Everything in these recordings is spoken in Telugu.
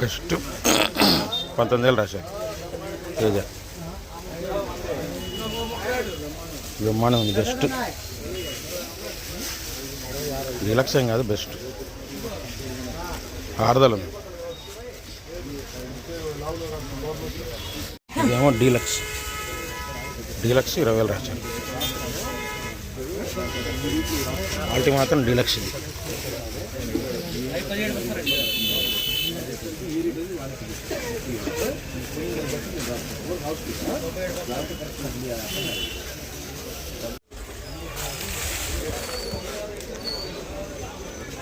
బెస్ట్. పంతొమ్మిది వేలు రాశారు. తేజ బ్రహ్మాండం ఉంది బెస్ట్. డీలక్స్ ఏం కాదు బెస్ట్. ఆరుదల ఉంది ఇదేమో డీలక్స్. డీలక్స్ ఇరవై వేలు రాశారు. క్వాలిటీ మాత్రం డీలక్స్ ఇది.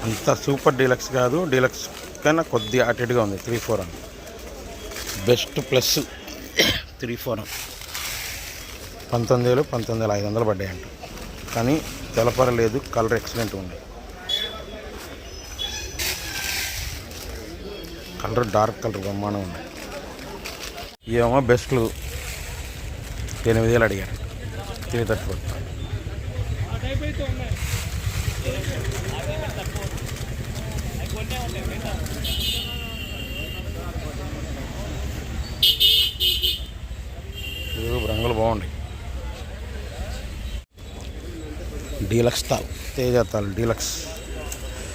అంత సూపర్ డీలక్స్ కాదు డీలక్స్ కన్నా కొద్దిగా అటు ఉంది త్రీ ఫోర్ అని. బెస్ట్ ప్లస్ త్రీ ఫోర్ పంతొమ్మిది వేలు పంతొమ్మిది వేల ఐదు వందలు పడ్డాయంట. కానీ తెలపరలేదు కలర్ ఎక్సలెంట్ ఉంది. కలర్ డార్క్ కలర్ బ్రహ్మాండం ఉంది. ఏమో బెస్ట్లు ఎనిమిది వేలు అడిగారు త్రీ థర్టీ ఫోర్ రంగులు బాగుంటాయి డీలక్స్ తాల్. తేజ తాల్ డీలక్స్.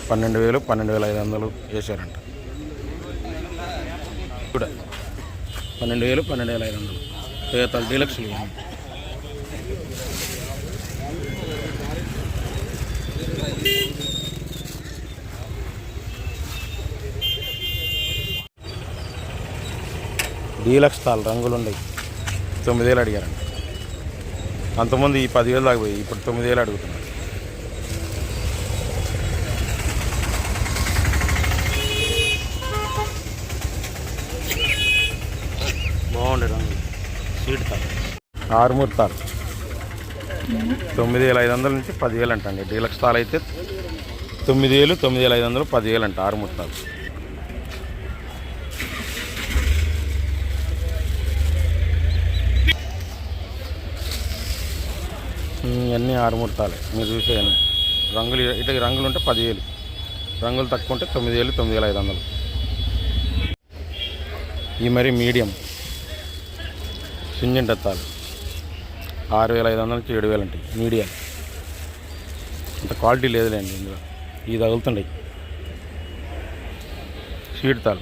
పన్నెండు వేలు పన్నెండు వేల ఐదు వందలు వేశారంట కూడా. పన్నెండు వేలు పన్నెండు వేల ఐదు వందలు. తేజ తాల్ డీలక్స్. డీలక్స్ తాల్ రంగులు ఉన్నాయి తొమ్మిది వేలు అడిగారంట. అంతకుముందు ఈ పదివేలు దాకా పోయి ఇప్పుడు తొమ్మిది వేలు అడుగుతున్నారు బాగుండే రంగు. సీడ్ తారు ఆరుమూరు తారు తొమ్మిది వేల ఐదు వందల నుంచి పదివేలు అంట అండి డీలక్స్ తాల్ అయితే తొమ్మిది వేలు తొమ్మిది వేల ఐదు వందలు పదివేలు అంట ఆరుమూరు తాలు ఇవన్నీ ఆరు తాలే మీరు చూసేయండి రంగులు ఇటు రంగులు ఉంటే పదివేలు. రంగులు తక్కువ ఉంటే తొమ్మిది వేలు తొమ్మిది వేల ఐదు వందలు. ఈ మరి మీడియం. సింజెంట్ తాలు ఆరు వేల ఐదు వందల నుంచి ఏడు వేలు ఉంటాయి మీడియం. అంత క్వాలిటీ లేదులేండి ఇందులో. ఇవి తగులుతుండయి. స్వీట్ తాలు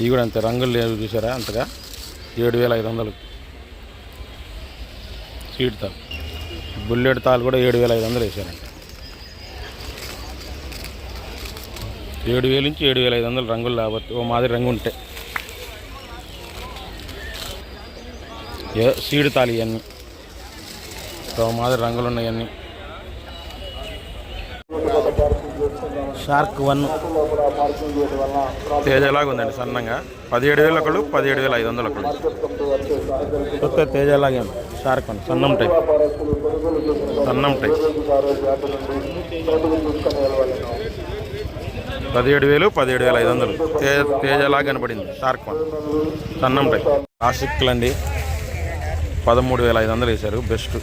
ఇవి కూడా అంతే. రంగులు లేవు చూసారా అంతగా? ఏడు వేల ఐదు వందలు. స్వీట్ తాలు బుల్లెట్ తాలు కూడా ఏడు వేల ఐదు వందలు వేసారంట ఏడు వేల నుంచి ఏడు వేల ఐదు వందలు రంగులు లేకపోతే ఓ మాదిరి రంగు ఉంటే. ఏ సీడ్ తాలి ఇవన్నీ. ఓ మాదిరి రంగులు ఉన్నాయి అన్నీ షార్క్ వన్. తేజలాగా ఉందండి సన్నంగా? పదిహేడు వేలు ఒకళ్ళు పదిహేడు వేల ఐదు వందలు ఒకళ్ళు. చూస్తే తేజలాగే ఉంది? షార్క్ వన్ సన్నం టైప్. సన్నం టైప్. పదిహేడు వేలు పదిహేడు వేల ఐదు వందలు. తే తేజలా కనబడింది షార్క్ వన్. సన్నం టైప్. ఆసిక్లు అండి. పదమూడు వేల ఐదు వందలు వేశారు. బెస్ట్.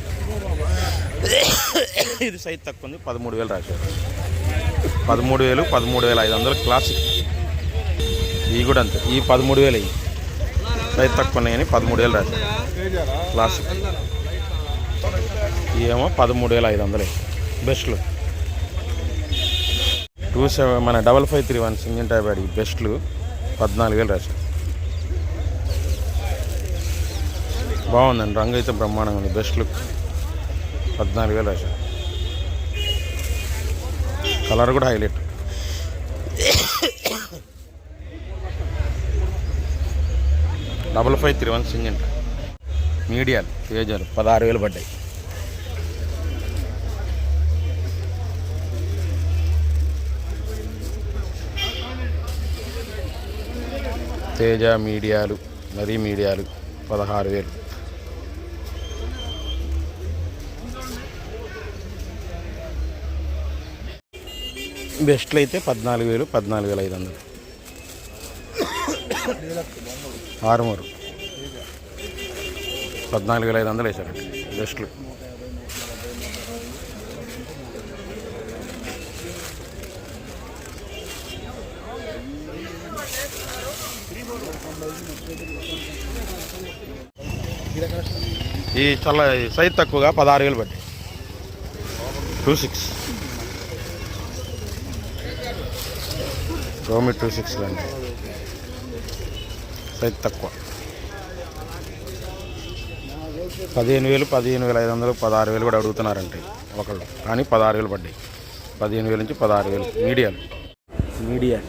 ఇది సైజ్ తక్కువ ఉంది. పదమూడు వేలు రాశారు. పదమూడు వేలు పదమూడు వేల ఐదు వందలు క్లాసిక్ ఇవి కూడా అంతే. ఈ పదమూడు వేలు అయ్యి రైతు తక్కువ ఉన్నాయి కానీ పదమూడు వేలు రాదు క్లాసిక్ ఇవేమో పదమూడు వేల ఐదు వందలు బెస్ట్లు టూ సెవెన్ మన double five three one single type అడిగి బెస్ట్లు పద్నాలుగు వేలు రాశారు బాగుందండి. రంగు అయితే బ్రహ్మాండంగా ఉంది. బెస్ట్లు పద్నాలుగు వేలు రాశారు కలర్ కూడా highlight. Double five three one అంట మీడియాలు తేజాలు పదహారు వేలు పడ్డాయి. తేజ మీడియాలు మరీ మీడియాలు పదహారు వేలు. బెస్ట్లు అయితే పద్నాలుగు వేలు పద్నాలుగు వేల ఐదు వందలు. ఆరుమూరు. పద్నాలుగు వేల ఐదు వందలు వేసారండి బెస్ట్లు. ఈ చల్ల సైజ్ తక్కువగా పదహారు వేలు పట్టి టూ సిక్స్. రోమి టూ సిక్స్ అండి. సైజ్ తక్కువ. పదిహేను వేలు పదిహేను వేల ఐదు వందలు పదహారు వేలు కూడా అడుగుతున్నారంటే ఒకళ్ళు. కానీ పదహారు వేలు పడ్డాయి. పదిహేను వేల నుంచి పదహారు వేలు. మీడియాలు. మీడియా.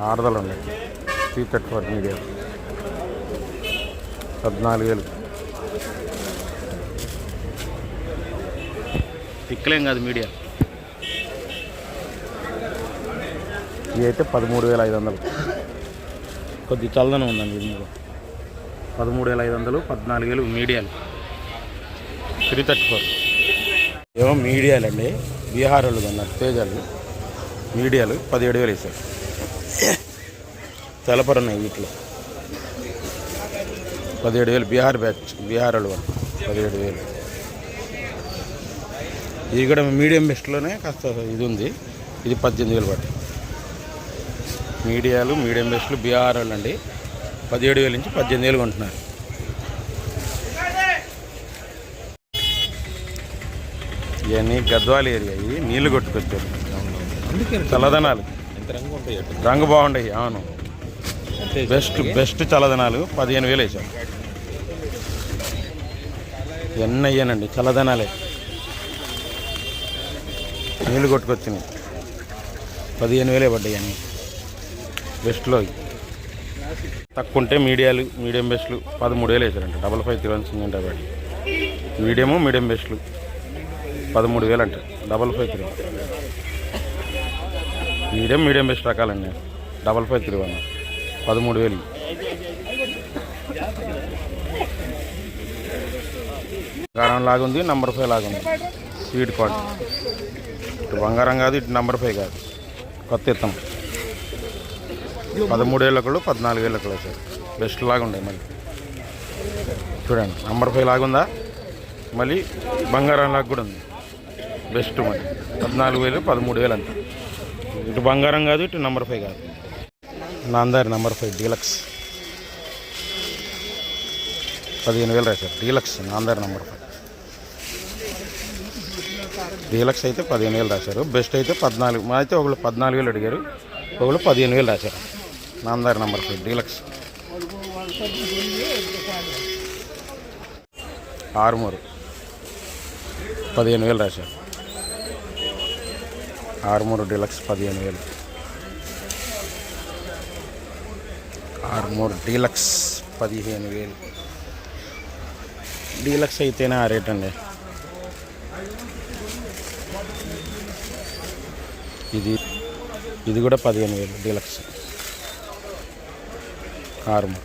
ఆరుదలు ఉన్నాయి త్రీ థర్టీ ఫోర్ మీడియా. పద్నాలుగు వేలు. తిక్కలేం కాదు మీడియా. ఇవి అయితే పదమూడు వేల ఐదు వందలు కొద్ది చల్లదనం ఉందండి ఇందులో పదమూడు వేల ఐదు వందలు పద్నాలుగు వేలు మీడియాలు. Three thirty four. ఏమో మీడియాలు అండి బీహార్ వాళ్ళు అన్నారు తేజాలు మీడియాలు పదిహేడు వేలు వేసారు తెలపరు ఉన్నాయి వీటిలో. పదిహేడు వేలు బీహార్ బ్యాచ్ బీహార్ వాళ్ళు పదిహేడు వేలు ఇది కూడా మీడియం బెస్ట్లోనే కాస్త ఇది ఉంది. ఇది పద్దెనిమిది వేలు పట్టి మీడియాలు మీడియం బెస్ట్లు బీఆర్ వాళ్ళు అండి. పదిహేడు వేల నుంచి పద్దెనిమిది వేలు కొంటున్నారు. ఇవన్నీ గద్వాల ఏరియా ఇవి నీళ్ళు కొట్టుకొచ్చారు. చల్లదనాలు. రంగు ఉంటాయి బాగుండయి అవును. బెస్ట్ బెస్ట్ చల్లదనాలు పదిహేను వేలు వేసాం ఇవన్నీ అయ్యానండి చల్లదనాలే. నీళ్ళు కొట్టుకొచ్చినాయి. పదిహేను వేలే పడ్డాయి అన్నీ. బెస్ట్లో ఇవి. తక్కువ ఉంటే మీడియాలు మీడియం బెస్ట్లు పదమూడు వేలు వేసారంట. డబల్ ఫైవ్ త్రీ వన్ సింగ్ డబల్ మీడియము మీడియం బెస్ట్లు పదమూడు వేలు అంట. Double five three medium medium best రకాలండి double five three one పదమూడు వేలు బంగారం లాగుంది నంబర్ ఫైవ్ లాగుంది. స్వీట్ కార్డ్ ఇటు బంగారం కాదు ఇటు నంబర్ ఫైవ్ కాదు. కొత్త ఇత్తం పదమూడు ఏళ్ళకులు పద్నాలుగు ఏళ్ళకులు సార్. బెస్ట్ లాగా ఉన్నాయి మళ్ళీ. చూడండి నంబర్ ఫైవ్ లాగుందా మళ్ళీ బంగారం లాగా కూడా ఉంది. బెస్ట్ మరి పద్నాలుగు వేలు పదమూడు వేలు అంత ఇటు బంగారం కాదు ఇటు నంబర్ ఫైవ్ కాదు. నాందారి నంబర్ ఫైవ్ డీలక్స్ పదిహేను వేలు రాశారు. డీలక్స్ నాందారి నంబర్ ఫైవ్ డీలక్స్ అయితే పదిహేను వేలు రాశారు. బెస్ట్ అయితే పద్నాలుగు మా అయితే ఒకళ్ళు పద్నాలుగు వేలు అడిగారు. ఒకళ్ళు పదిహేను వేలు రాశారు. నాందారి నంబర్ ఫైవ్ డీలక్స్. ఆరుమూరు. పదిహేను వేలు రాశారు. ఆరుమూరు డీలక్స్ పదిహేను వేలు. ఆరుమూరు డీలక్స్ పదిహేను వేలు. డీలక్స్ అయితేనే ఆ రేట్ అండి. ఇది ఇది కూడా పదిహేను వేలు డీలక్స్. ఆర్మూర్.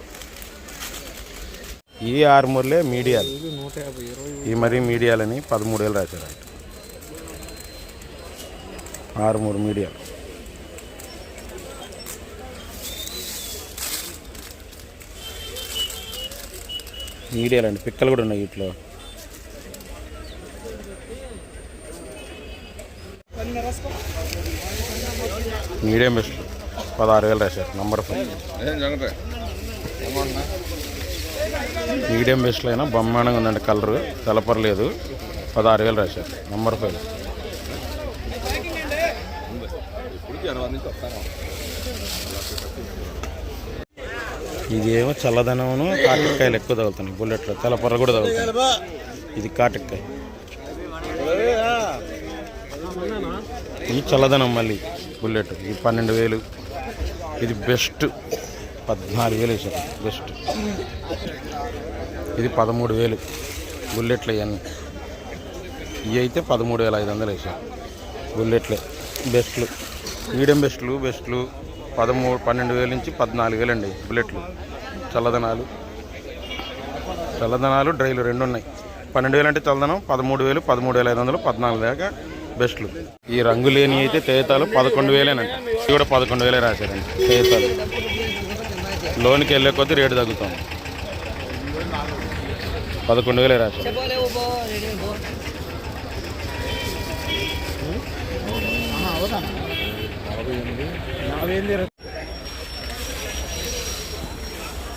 ఈ ఆర్మూర్లే మీడియాలు. ఈ మరీ మీడియాలని పదమూడు వేలు రాశారు ఆయన. ఆరుమూరు మీడియాలు మీడియాలండి పిక్కలు కూడా ఉన్నాయి వీటిలో. Medium best. పదహారు వేలు రాశారు నంబర్ ఫైవ్. మీడియం బెస్ట్లో అయినా బ్రహ్మాండంగా ఉందండి కలరు. తెలపర్లేదు పదహారు వేలు రాశారు. నెంబర్ ఫైవ్ ఇదేమో చల్లదనమును కాటికాయలు ఎక్కువ తగులుతున్నాయి. బుల్లెట్లో తెలపర్ర కూడా తగులుతుంది ఇది కాటికాయ. ఇది చల్లదనం మళ్ళీ బుల్లెట్. ఇది పన్నెండు వేలు. ఇది బెస్ట్. పద్నాలుగు వేలు వేసారు బెస్ట్ ఇది పదమూడు వేలు. బుల్లెట్లు ఇవన్నీ. ఇవి అయితే పదమూడు వేల ఐదు వందలు వేసారు బుల్లెట్లే. బెస్ట్లు. మీడియం బెస్ట్లు బెస్ట్లు పదమూడు పన్నెండు వేల నుంచి పద్నాలుగు వేలు అండి బుల్లెట్లు. చల్లదనాలు. చల్లదనాలు డ్రైలు రెండు ఉన్నాయి పన్నెండు వేలు అంటే చల్లదనం పదమూడు వేలు పదమూడు వేల ఐదు వందలు పద్నాలుగు దాకా బెస్ట్లు. ఈ రంగు లేని అయితే తేతాలు పదకొండు వేలేనండి ఇది కూడా పదకొండు వేలే రాశారండి. తేతాలు. లోన్కి వెళ్ళే కొద్దీ రేటు తగ్గుతాం పదకొండు వేలే రాశారు.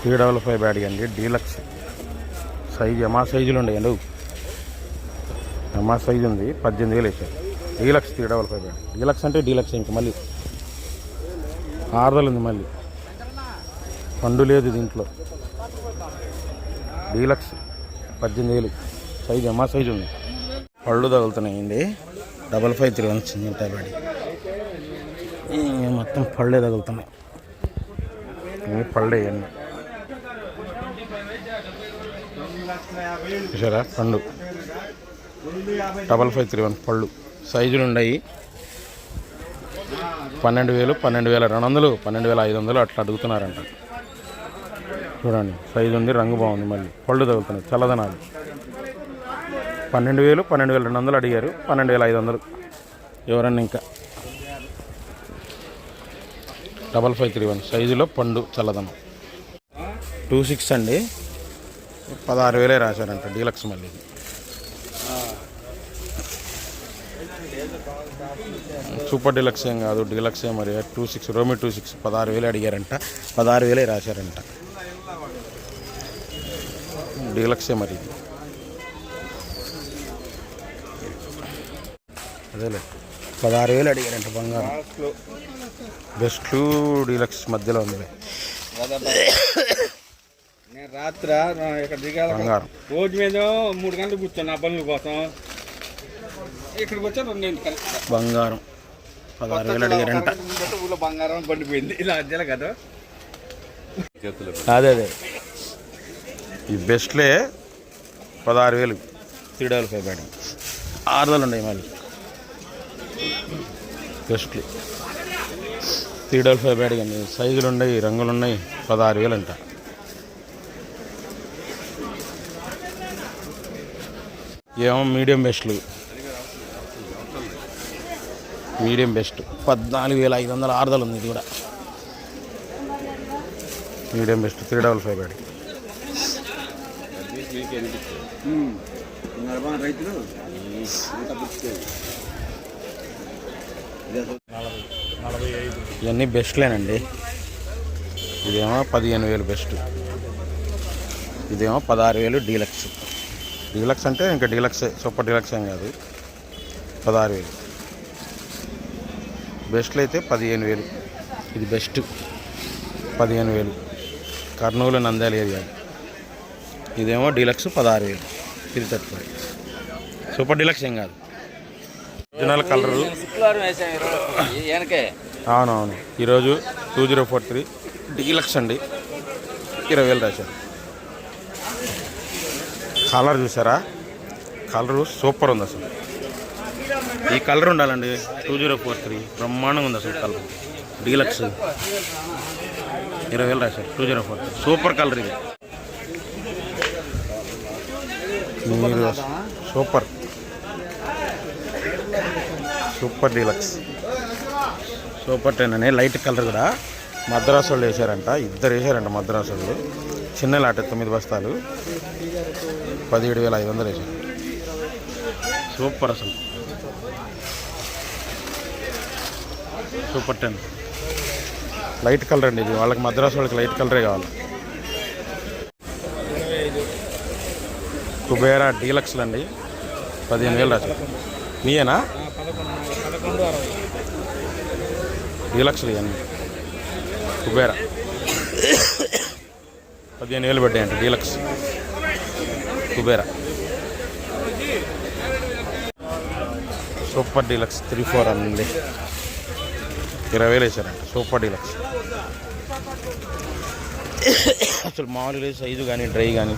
త్రీ డబల్ ఫైవ్ బ్యాడ్ అండి డీలక్స్. సైజు ఎమా సైజులు ఉండేయండి ఎమా సైజు ఉంది పద్దెనిమిది వేలు వేసారు deluxe three double five bad. Deluxe అంటే డీలక్స్ ఇంక మళ్ళీ. ఆరుదలు ఉంది మళ్ళీ. పండు లేదు దీంట్లో. డీలక్స్ పద్దెనిమిది వేలు. సైజు అమ్మా సైజు ఉంది. పళ్ళు తగులుతున్నాయండి. డబల్ ఫైవ్ త్రీ వన్ వచ్చింది మొత్తం పళ్ళే తగులుతున్నాయి. ఇవి పళ్ళే ఇవన్నీ. చూసారా? పండు. డబల్ ఫైవ్ త్రీ వన్ పళ్ళు. సైజులు ఉన్నాయి. పన్నెండు వేలు పన్నెండు వేల రెండు వందలు పన్నెండు వేల ఐదు వందలు అట్లా అడుగుతున్నారంట. చూడండి సైజు ఉంది రంగు బాగుంది మళ్ళీ. పళ్ళు తగులుతున్నాయి చల్లదనాలు. పన్నెండు వేలు పన్నెండు వేల రెండు వందలు అడిగారు పన్నెండు వేల ఐదు వందలు ఎవరన్నా ఇంకా? డబల్ ఫైవ్ త్రీ వన్ సైజులో పండు చల్లదనం. టూ సిక్స్ అండి. పదహారు వేలే రాశారంట డీలక్స్ మళ్ళీ. సూపర్ డీలక్స్ ఏం కాదు డీలక్స్ ఏ మరి టూ సిక్స్ రోమి టూ సిక్స్ పదహారు వేలే అడిగారంట పదహారు వేలే రాశారంట. డీలక్సే మరి. ఇది. అదేలే. పదహారు వేలు అడిగారంట బంగారం. బెస్ట్లు డీలక్స్ మధ్యలో ఉంది నేను రాత్ర ఇక్కడ దిగాల మీద మూడు గంటలు కూర్చోను ఆ పనుల కోసం. ఇక్కడికి వచ్చా రెండు కరెక్ట్. బంగారం. పదహారు వేలు అడిగారంట. ఊళ్ళో బంగారం పండిపోయింది ఇలా అద్దెల కదా. అదే అదే. ఈ బెస్ట్లే పదహారు వేలు. త్రీ డబల్ ఫైవ్ బ్యాటింగ్ ఆరు వందలు ఉన్నాయి మళ్ళీ. బెస్ట్లు త్రీ డబల్ ఫైవ్ బ్యాటింగ్ అండి సైజులు ఉన్నాయి రంగులు ఉన్నాయి పదహారు వేలు అంట ఏమో మీడియం బెస్ట్లు మీడియం బెస్ట్ పద్నాలుగు వేల ఐదు వందల ఆరు వందలు ఉంది ఇది కూడా. Medium best three double five గాడి. ఇవన్నీ బెస్ట్లేనండి ఇదేమో పదిహేను వేలు బెస్ట్ ఇదేమో పదహారు వేలు డీలక్స్ డీలక్స్ అంటే ఇంకా డీలక్సే సూపర్ డీలక్స్ ఏం కాదు. పదహారు వేలు. బెస్ట్లు అయితే పదిహేను వేలు. ఇది బెస్ట్ పదిహేను వేలు. కర్నూలు నంద్యాల ఏరియా. ఇదేమో డీలక్స్ పదహారు వేలు three thirty five super deluxe ఏం కాదు. Original colour. అవునవును. ఈరోజు two zero four three. Deluxe అండి. ఇరవై వేలు రాశారు. కలర్ చూసారా? కలరు సూపర్ ఉంది అసలు. ఈ కలర్ ఉండాలండి. Two zero four three. బ్రహ్మాండంగా ఉంది అసలు కలర్. డీలక్స్. ఇరవై వేలు రాశారు two zero four. Super colour ఇది. Super. Super deluxe. Super ten అనే లైట్ కలర్ కూడా. మద్రాసు వాళ్ళు వేసారంట. ఇద్దరు వేసారంట మద్రాసు వాళ్ళు. చిన్న లాట తొమ్మిది బస్తాలు. పదిహేడు వేల ఐదు వందలు వేసారు. సూపర్ అసలు. సూపర్ టెన్ లైట్ కలర్ అండి ఇది. వాళ్ళకి మద్రాసు వాళ్ళకి లైట్ కలరే కావాలి. కుబేరా డీలక్స్లు అండి. పదిహేను వేలు రాజు నీయేనా? డీలక్స్లు ఇవన్నీ. కుబేరా. పదిహేను వేలు పడ్డాయంట deluxe. Kubera. Super deluxe three four అండి. ఇరవై వేలు వేసారంట సూపర్ డీలక్స్. అసలు మామూలుగా సైజు కానీ డ్రై కానీ